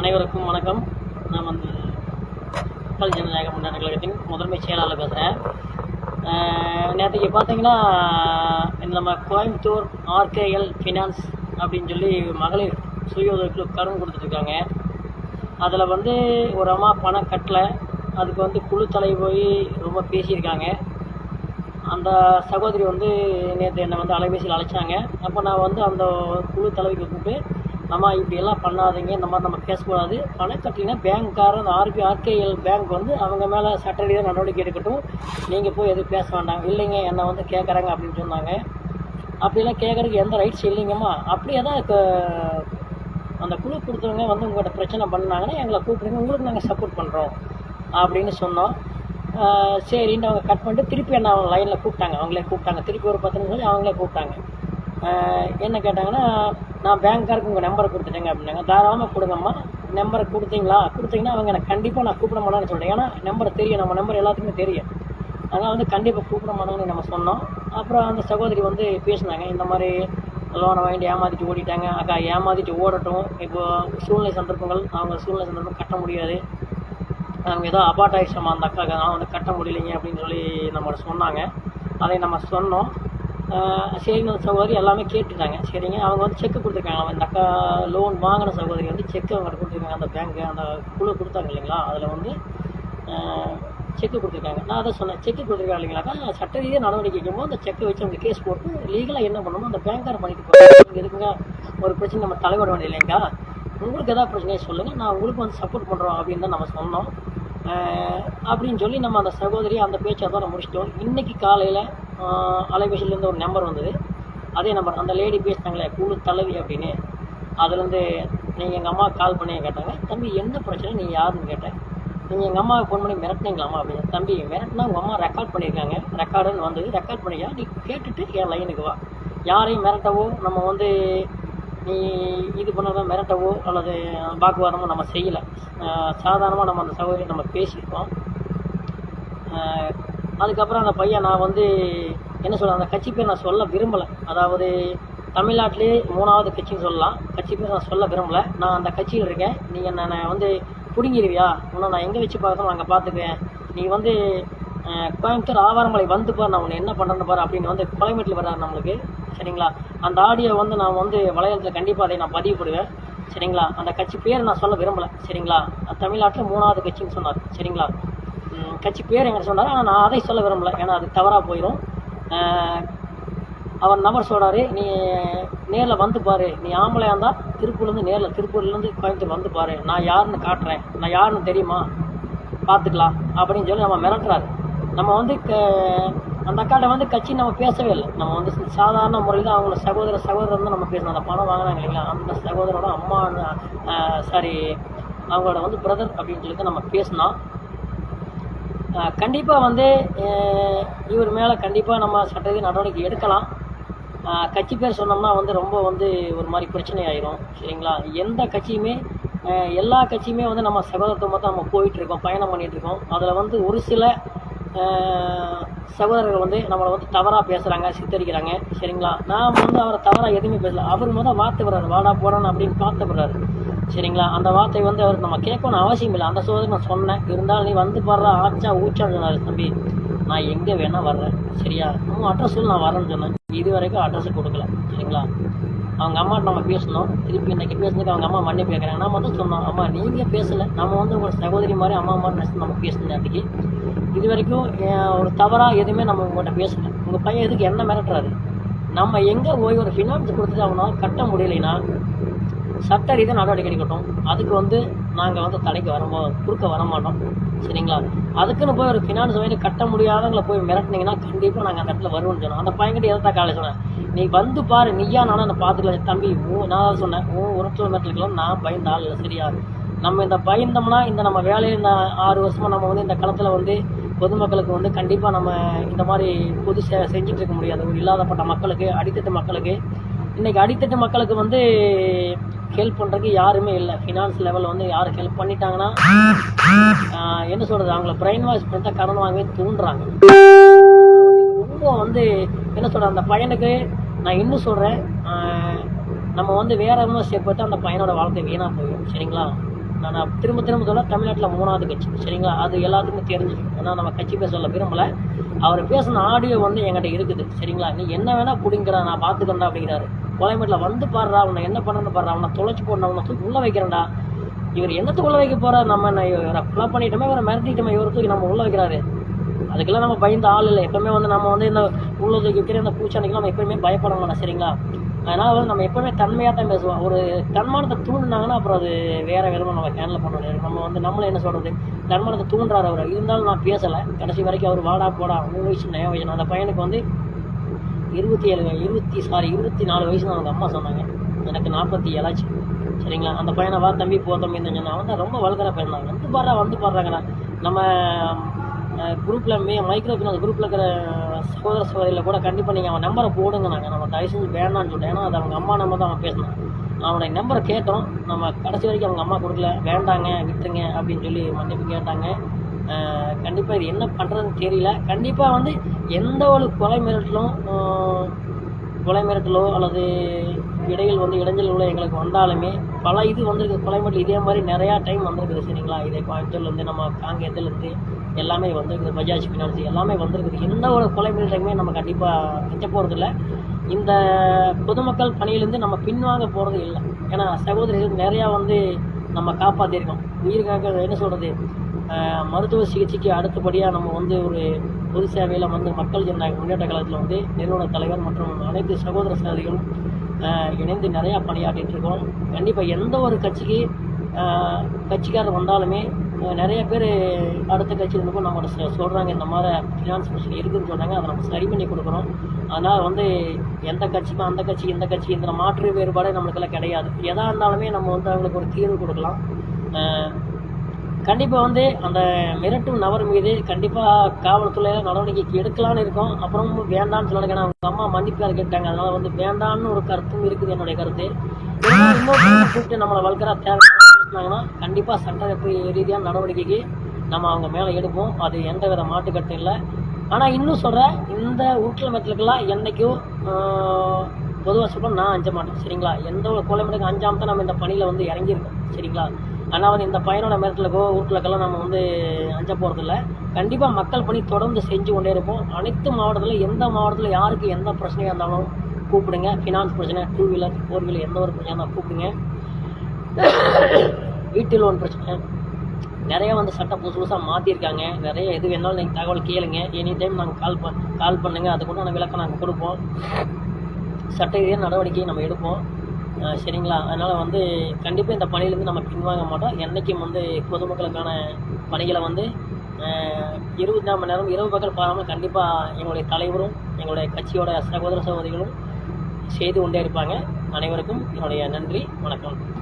அனைவருக்கும் வணக்கம். நான் வந்து மக்கள் ஜனநாயக முன்னேற்ற கழகத்தின் முதன்மை செயலாளர் பேசுகிறேன் நேற்றுக்கு பார்த்தீங்கன்னா நம்ம கோயம்புத்தூர் ஆர்கேஎல் ஃபினான்ஸ் அப்படின்னு சொல்லி மகளிர் சுய உதவிக்கு கடன் கொடுத்துட்ருக்காங்க. அதில் வந்து ஒரு அம்மா பணம் கட்டலை. அதுக்கு வந்து குழு தலை போய் ரொம்ப பேசியிருக்காங்க. அந்த சகோதரி வந்து நேற்று என்னை வந்து அலைபேசியில் அழைச்சாங்க. அப்போ நான் வந்து அந்த குழு தலைவிக்கு கூப்பிட்டு அம்மா இப்படியெல்லாம் பண்ணாதீங்க. இந்த மாதிரி நம்ம பேசக்கூடாது. பணம் கட்டினா பேங்க்காரர் அந்த ஆர்பி ஆர்கேஎல் பேங்க் வந்து அவங்க மேலே சட்ட தான் நடவடிக்கை எடுக்கட்டும். நீங்கள் போய் எதுவும் பேச வேண்டாம். இல்லைங்க என்னை வந்து கேட்குறாங்க அப்படின்னு சொன்னாங்க. அப்படிலாம் கேட்குறதுக்கு எந்த ரைட்ஸ் இல்லைங்கம்மா. அப்படியே தான் இப்போ அந்த குழு கொடுத்தவங்க வந்து உங்கள்கிட்ட பிரச்சனை பண்ணாங்கன்னா எங்களை கூப்பிடுங்க. உங்களுக்கு நாங்கள் சப்போர்ட் பண்ணுறோம் அப்படின்னு சொன்னோம். சரின்னு அவங்க கட் பண்ணிட்டு திருப்பி என்ன அவங்க லைனில் கூப்பிட்டாங்க. அவங்களே கூப்பிட்டாங்க. திருப்பி ஒரு பத்து நிமிஷம் அவங்களே கூப்பிட்டாங்க. என்ன கேட்டாங்கன்னா நான் பேங்க்காருக்கு உங்கள் நம்பரை கொடுத்துட்டேங்க அப்படின்னாங்க. தாராளமாக கொடுங்கம்மா. நம்பரை கொடுத்தீங்களா? கொடுத்தீங்கன்னா அவங்க எனக்கு கண்டிப்பாக நான் கூப்பிட மாட்டேன்னு சொல்கிறேன் ஏன்னா நம்பர் தெரியும். நம்ம நம்பர் எல்லாத்துக்குமே தெரியும். அதனால் வந்து கண்டிப்பாக கூப்பிட மாட்டாங்கன்னு நம்ம சொன்னோம். அப்புறம் அந்த சகோதரி வந்து பேசினாங்க. இந்த மாதிரி லோனை வாங்கிட்டு ஏமாற்றிட்டு ஓடிட்டாங்க. அக்கா ஏமாற்றிட்டு ஓடட்டும். இப்போது சூழ்நிலை சந்தர்ப்பங்கள் அவங்க சூழ்நிலை சந்தர்ப்பம் கட்ட முடியாது. அவங்க ஏதோ அபார்ட் ஆகிடுச்சோமா அந்த அக்காவுக்கு அதனால் வந்து கட்ட முடியலைங்க அப்படின்னு சொல்லி நம்மளை சொன்னாங்க. அதை நம்ம சொன்னோம். சரிங்க அந்த சகோதரி எல்லாமே கேட்டுட்டாங்க. சரிங்க. அவங்க வந்து செக்கு கொடுத்துருக்காங்க. அந்த அக்கா லோன் வாங்கின சகோதரி வந்து செக்கு அவங்க கொடுத்துருக்காங்க. அந்த பேங்க்கு அந்த குழு கொடுத்தாங்க இல்லைங்களா? அதில் வந்து செக்கு கொடுத்துருக்காங்க. நான் அதை சொன்னேன். செக்கு கொடுத்துருக்காங்க இல்லைங்களாக்கா? சட்ட ரீதியாக நடவடிக்கை வைக்கும்போது அந்த செக்கை வச்சு அவங்க கேஸ் போட்டு லீகலாக என்ன பண்ணணுமோ அந்த பேங்க்கார் பண்ணிட்டு போகிறாங்க ஒரு பிரச்சனை நம்ம தலைவிட வேண்டிய இல்லைங்களா? உங்களுக்கு எதாவது பிரச்சனையை சொல்லுங்கள் நான் உங்களுக்கு வந்து சப்போர்ட் பண்ணுறோம் அப்படின்னு தான் நம்ம சொன்னோம். அப்படின்னு சொல்லி நம்ம அந்த சகோதரி அந்த பேச்சை தான் முடிச்சிட்டோம். இன்றைக்கி காலையில் அலைபேசியிலேருந்து ஒரு நம்பர் வந்தது. அதே நம்பர் அந்த லேடி பேசினாங்களே குழு தலைவி அப்படின்னு. அதுலேருந்து நீங்கள் எங்கள் அம்மா கால் பண்ணி கேட்டாங்க தம்பி என்ன பிரச்சனை? நீங்கள் யாருன்னு கேட்டேன். நீங்கள் எங்கள் அம்மாவுக்கு ஃபோன் பண்ணி மிரட்டினீங்களாம்மா? அப்படின்னு. தம்பி மிரட்டினா உங்கள் அம்மா ரெக்கார்ட் பண்ணியிருக்காங்க ரெக்கார்டுன்னு வந்தது ரெக்கார்ட் பண்ணியா? நீ கேட்டுட்டு என் லைனுக்கு வா. யாரையும் மிரட்டவோ நம்ம வந்து நீ இது பண்ணாதான் மிரட்டவோ அல்லது வாக்குவாதமோ நம்ம செய்யலை. சாதாரணமாக நம்ம அந்த சகோதரி நம்ம பேசியிருக்கோம். அதுக்கப்புறம் அந்த பையன் நான் வந்து என்ன சொல்ல அந்த கட்சி பேர் நான் சொல்ல விரும்பலை. அதாவது தமிழ்நாட்டிலே மூணாவது கட்சின்னு சொல்லலாம். கட்சி பேர் நான் சொல்ல விரும்பலை. நான் அந்த கட்சியில் இருக்கேன். நீங்கள் நான் வந்து பிடுங்கிடுவியா உன்னை நான் எங்கே வச்சு பார்க்கணும் அங்கே பார்த்துக்குவேன். நீ வந்து கோயம்புத்தூர் ஆவாரமலை வந்து பார் நான் உன்னை என்ன பண்ணுறேன்னு பாரு அப்படின்னு வந்து கோயம்பேட்டில் வர்றாரு நம்மளுக்கு. சரிங்களா? அந்த ஆடியோ வந்து நான் வந்து வளையத்தில் கண்டிப்பாக அதை நான் பதிவு போடுவேன். சரிங்களா? அந்த கட்சி பேர் நான் சொல்ல விரும்பலை. சரிங்களா? தமிழ்நாட்டில் மூணாவது கட்சின்னு சொன்னார். சரிங்களா? கட்சி பேர் எங்க சொன்னார். ஆனால் நான் அதை சொல்ல விரும்பல. ஏன்னா அது தவறாக போயிடும் அவர் நபர் சொல்கிறாரு நீ நேரில் வந்து பாரு. நீ ஆம்பளையாக இருந்தால் திருப்பூர்லேருந்து நேரில் திருப்பூர்லேருந்து கோயம்புத்தூர் வந்து பாரு. நான் யாருன்னு காட்டுறேன். நான் யாருன்னு தெரியுமா? பார்த்துக்கலாம். அப்படின்னு சொல்லி நம்ம மிரட்டுறாரு. நம்ம வந்து க- அந்த அக்காட்ட வந்து கட்சி நம்ம பேசவே இல்லை. நம்ம வந்து சாதாரண முறையில் தான் அவங்களோட சகோதர சகோதரர் தான் நம்ம பேசணும். அந்த பணம் வாங்கினாங்க இல்லைங்களா? அந்த சகோதரோட அம்மா சாரி அவங்களோட வந்து பிரதர் அப்படின்னு சொல்லிட்டு நம்ம பேசினோம் கண்டிப்பாக வந்து இவர் மேலே கண்டிப்பாக நம்ம சட்டரீதி நடவடிக்கை எடுக்கலாம். கட்சி பேர் சொன்னோம்னா வந்து ரொம்ப வந்து ஒரு மாதிரி பிரச்சனை ஆயிரும் சரிங்களா? எந்த கட்சியுமே எல்லா கட்சியுமே வந்து நம்ம சகோதரத்துவமாக தான் நம்ம போயிட்டுருக்கோம் பயணம் பண்ணிகிட்ருக்கோம் அதில் வந்து ஒரு சில சகோதரர்கள் வந்து நம்மளை வந்து தவறாக பேசுகிறாங்க சித்தரிக்கிறாங்க சரிங்களா? நான் வந்து அவரை தவறாக எதுவுமே பேசல. அவர் முதல் வார்த்தை வர்றாரு வாடா போகிறான்னு அப்படின்னு பார்த்து விடுறாரு சரிங்களா? அந்த வார்த்தை வந்து அவர் நம்ம கேட்கணும் அவசியம் இல்லை. அந்த சோதனை நான் சொன்னேன். இருந்தாலும் நீ வந்து பாடுற ஆச்சா ஊச்சாடுனாரு சொன்னார் தம்பி. நான் எங்கே வேணால் வர்றேன். சரியா? உன் அட்ரஸ் சொல்லி நான் வரேன்னு சொன்னேன். இது வரைக்கும் அட்ரஸ் கொடுக்கல. சரிங்களா? அவங்க அம்மாட்ட நம்ம பேசணும். திருப்பி இன்றைக்கி பேசுனதுக்கு அவங்க அம்மா மன்னிப்பு கேட்குறாங்க. நம்ம வந்து சொன்னோம் அம்மா நீங்கள் பேசலை. நம்ம வந்து ஒரு சகோதரி மாதிரி அம்மா அம்மா நினச்சி நம்ம பேசணும் அதுக்கு இது வரைக்கும் ஒரு தவறாக எதுவுமே நம்ம உங்கள்கிட்ட பேசலை. உங்கள் பையன் எதுக்கு என்ன மிரட்டுறாரு? நம்ம எங்கே போய் ஒரு ஃபினான்ஸ் கொடுத்துட்டு அவனால் கட்ட முடியலைன்னா சட்ட ரீதியாக நடவடிக்கை எடுக்கட்டும். அதுக்கு வந்து நாங்கள் வந்து தடைக்கு வரமோ குறுக்க வர மாட்டோம் சரிங்களா? அதுக்குன்னு போய் ஒரு ஃபினான்ஸ் வாங்கி கட்ட முடியாதவங்களை போய் மிரட்டினீங்கன்னா கண்டிப்பாக நாங்கள் அந்த இடத்துல வருவோம்னு சொன்னோம். அந்த பையன்கிட்ட எதை காலை சொன்னேன்? நீ வந்து பாரு நீயா நானும் அந்த பார்த்துக்கலாம். தம்பி ஓ நான் தான் சொன்னேன். ஓ உரத்தில் மிரட்டலுக்கெல்லாம் நான் பயந்த ஆள் இல்லை. சரியா? நம்ம இந்த பயந்தோம்னா இந்த நம்ம வேலையை இந்த ஆறு வருஷமாக நம்ம வந்து இந்த களத்தில் வந்து பொதுமக்களுக்கு வந்து கண்டிப்பாக நம்ம இந்த மாதிரி பொது சேவை செஞ்சுட்டு இருக்க முடியாது. ஒரு இல்லாதப்பட்ட மக்களுக்கு அடித்தட்டு மக்களுக்கு இன்றைக்கி அடித்தட்டு மக்களுக்கு வந்து ஹெல்ப் பண்ணுறதுக்கு யாருமே இல்லை. ஃபினான்ஸ் லெவலில் வந்து யாரும் ஹெல்ப் பண்ணிட்டாங்கன்னா என்ன சொல்கிறது அவங்கள பிரெயின் வாஷ் பண்ணி தான் கடன் வாங்கவே தூண்டுறாங்க. ரொம்ப வந்து என்ன சொல்கிறது அந்த பையனுக்கு நான் இன்னும் சொல்கிறேன் நம்ம வந்து வேற என்ன ஸ்டெப் அந்த பையனோட வாழ்க்கை வீணாக போயிடும் சரிங்களா? நான் திரும்ப திரும்ப சொல்ல தமிழ்நாட்டில் மூணாவது கட்சி சரிங்களா? அது எல்லாத்துக்குமே தெரிஞ்சிடும். ஏன்னா நம்ம கட்சி பேச சொல்ல விரும்பலை. அவர் பேசின ஆடியோ வந்து என்கிட்ட இருக்குது சரிங்களா? நீ என்ன வேணால் பிடிங்கிறா நான் பார்த்துக்கிறேன் அப்படிங்கிறாரு. கோயம்பேட்டில் வந்து பாடுறா அவனை என்ன பண்ணுன்னு பாடுறா அவனை தொலைச்சி போடணும் அவனை தூக்கி உள்ளே வைக்கிறேன்டா. இவர் என்னத்துக்கு உள்ளே வைக்க போறார்? நம்ம என்ன இவரை ஃபுல்லாக பண்ணிட்டோமே இவரை மிரட்டிட்டோமே இவரை தூக்கி நம்ம உள்ள வைக்கிறாரு. அதுக்கெல்லாம் நம்ம பயந்த ஆள் இல்லை. எப்பவுமே வந்து நம்ம வந்து இந்த உள்ள தூக்கி வைக்கிற இந்த பூச்சாண்டிக்கெல்லாம் நம்ம எப்பவுமே பயப்பட மாட்டோம் சரிங்களா? அதனால் வந்து நம்ம எப்பவுமே தன்மையாக தான் பேசுவோம். ஒரு தன்மானத்தை தூண்டினாங்கன்னா அப்புறம் அது வேறு விதமாக நம்ம ஹேண்டில் பண்ண முடியாது. நம்ம வந்து நம்மளை என்ன சொல்கிறது தன்மானத்தை தூண்டுறாரு அவர். இருந்தாலும் நான் பேசலை. கடைசி வரைக்கும் அவர் வாடா போடா உன் வயசு நய வயசு. அந்த பையனுக்கு வந்து இருபத்தி ஏழு இருபத்தி சாரி இருபத்தி நாலு வயசு தான் அவங்க அம்மா சொன்னாங்க. எனக்கு நாற்பத்தி ஏழாச்சு சரிங்களா? அந்த பையனை வா தம்பி போ தம்பி சொன்னான் அவன் ரொம்ப வளர்க்குற பையன் தான். வந்து பாடுறா வந்து பாடுறாங்கண்ணா நம்ம குரூப்பில் மே மைக்ரோ ஃபினான்ஸ் குரூப்பில் இருக்கிற சகோதர சகோதரியில் கூட கண்டிப்பாக நீங்கள் அவன் நம்பரை போடுங்க நாங்கள் நம்ம தயவு செஞ்சு வேண்டாம்னு சொல்லிட்டேன் ஏன்னா அது அவங்க அம்மா நம்பர் தான் அவன் பேசினான் அவனுடைய நம்பரை கேட்டோம். நம்ம கடைசி வரைக்கும் அவங்க அம்மா கொடுக்கல. வேண்டாங்க விட்டுருங்க அப்படின்னு சொல்லி மன்னிப்பு கேட்டாங்க. கண்டிப்பாக இது என்ன பண்ணுறதுன்னு தெரியல. கண்டிப்பாக வந்து எந்த ஒரு கொலை மிரட்டலும் கொலை மிரட்டலோ அல்லது இடையில் வந்து இடைஞ்சல்களோ எங்களுக்கு வந்தாலுமே பல இது வந்திருக்கு. கொலை மிரட்டல் இதே மாதிரி நிறையா டைம் வந்திருக்குது சரிங்களா? இதே கோயம்புத்தூர்லேருந்து நம்ம காங்கேயத்துலேருந்து எல்லாமே வந்திருக்குது. பஜாஜ் ஃபினான்ஸ் எல்லாமே வந்திருக்குது. எந்த ஒரு கொலை மிரட்டலுமே நம்ம கண்டிப்பாக மிச்ச போகிறதில்ல இந்த பொதுமக்கள் பணியிலேருந்து நம்ம பின்வாங்க போகிறது இல்லை. ஏன்னா சகோதரிகள் நிறையா வந்து நம்ம காப்பாற்றிருக்கோம் உயிருக்காக என்ன சொல்கிறது மருத்துவ சிகிச்சைக்கு அடுத்தபடியாக நம்ம வந்து ஒரு பொது சேவையில் வந்து மக்கள் ஜனநாயக முன்னேற்ற கழகத்தில் வந்து நிறுவன தலைவர் மற்றும் அனைத்து சகோதர சகோதரிகளும் இணைந்து நிறையா பணியாற்றிட்டு இருக்கோம். கண்டிப்பாக எந்த ஒரு கட்சிக்கு கட்சிக்காரர் வந்தாலுமே நிறைய பேர் அடுத்த கட்சியிலிருந்து நம்மகிட்ட சொல்கிறாங்க இந்த மாதிரி ஃபினான்ஸ் பிரச்சனை இருக்குதுன்னு சொல்கிறாங்க அதை நம்ம சரி பண்ணி கொடுக்குறோம் அதனால் வந்து எந்த கட்சிக்கும் அந்த கட்சி இந்த கட்சி இந்த மாற்று வேறுபாடே நம்மளுக்கெல்லாம் கிடையாது. எதாக இருந்தாலுமே நம்ம வந்து அவங்களுக்கு ஒரு தீர்வு கொடுக்கலாம். கண்டிப்பாக வந்து அந்த மிரட்டும் நபர் மீது கண்டிப்பாக காவல்துறையில் நடவடிக்கைக்கு எடுக்கலான்னு இருக்கோம். அப்புறம் வேண்டாம்னு சொன்னாங்க ஏன்னா அவங்க அம்மா மன்னிப்பாக கேட்டாங்க. அதனால் வந்து வேண்டாம்னு ஒரு கருத்தும் இருக்குது என்னுடைய கருத்து. இன்னொரு கூப்பிட்டு நம்மளை வளர்க்குற தேவை பேசினாங்கன்னா கண்டிப்பாக சட்ட ரீதியான நடவடிக்கைக்கு நம்ம அவங்க மேலே எடுப்போம். அது எந்த வித மாட்டுக்கட்டும் இல்லை. ஆனால் இன்னும் சொல்கிறேன் இந்த உருட்டல் என்றைக்கும் பொதுவாக சொல்ல நான் அஞ்ச மாட்டேன். சரிங்களா? எந்த ஒரு கொலை மிளகு அஞ்சாம தான் நம்ம இந்த பணியில் வந்து இறங்கியிருக்கோம். சரிங்களா? ஆனால் வந்து இந்த பயனோட மிரட்டலுக்கோ உருட்டலுக்கெல்லாம் நம்ம வந்து அஞ்ச போகிறதில்ல கண்டிப்பாக மக்கள் பணி தொடர்ந்து செஞ்சு கொண்டே இருப்போம். அனைத்து மாவட்டத்தில் எந்த மாவட்டத்தில் யாருக்கு எந்த பிரச்சனையாக இருந்தாலும் கூப்பிடுங்க. ஃபினான்ஸ் பிரச்சனை டூ வீலர் ஃபோர் வீலர் எந்த ஒரு பிரச்சனை இருந்தாலும் கூப்பிடுங்க. வீட்டு லோன் பிரச்சனை. நிறைய வந்து சட்டம் புதுசு புதுசாக மாற்றிருக்காங்க நிறைய எது வேணாலும் நீங்கள் தகவல் கேளுங்க. எனி டைம் நாங்கள் கால் பண் கால் பண்ணுங்கள் அதுக்குண்டான விளக்கம் நாங்கள் கொடுப்போம். சட்ட இதே நடவடிக்கையை நம்ம எடுப்போம். சரிங்களா. அதனால் வந்து கண்டிப்பாக இந்த பணியிலேருந்து நம்ம பின்வாங்க மாட்டோம். என்றைக்கும் வந்து பொதுமக்களுக்கான பணிகளை வந்து இருபத்தி நாலு மணி நேரம் இரவு பகல் பாராமல் கண்டிப்பாக எங்களுடைய தலைவரும் எங்களுடைய கட்சியோட சகோதர சகோதரிகளும் செய்து கொண்டே இருப்பாங்க. அனைவருக்கும் என்னுடைய நன்றி வணக்கம்.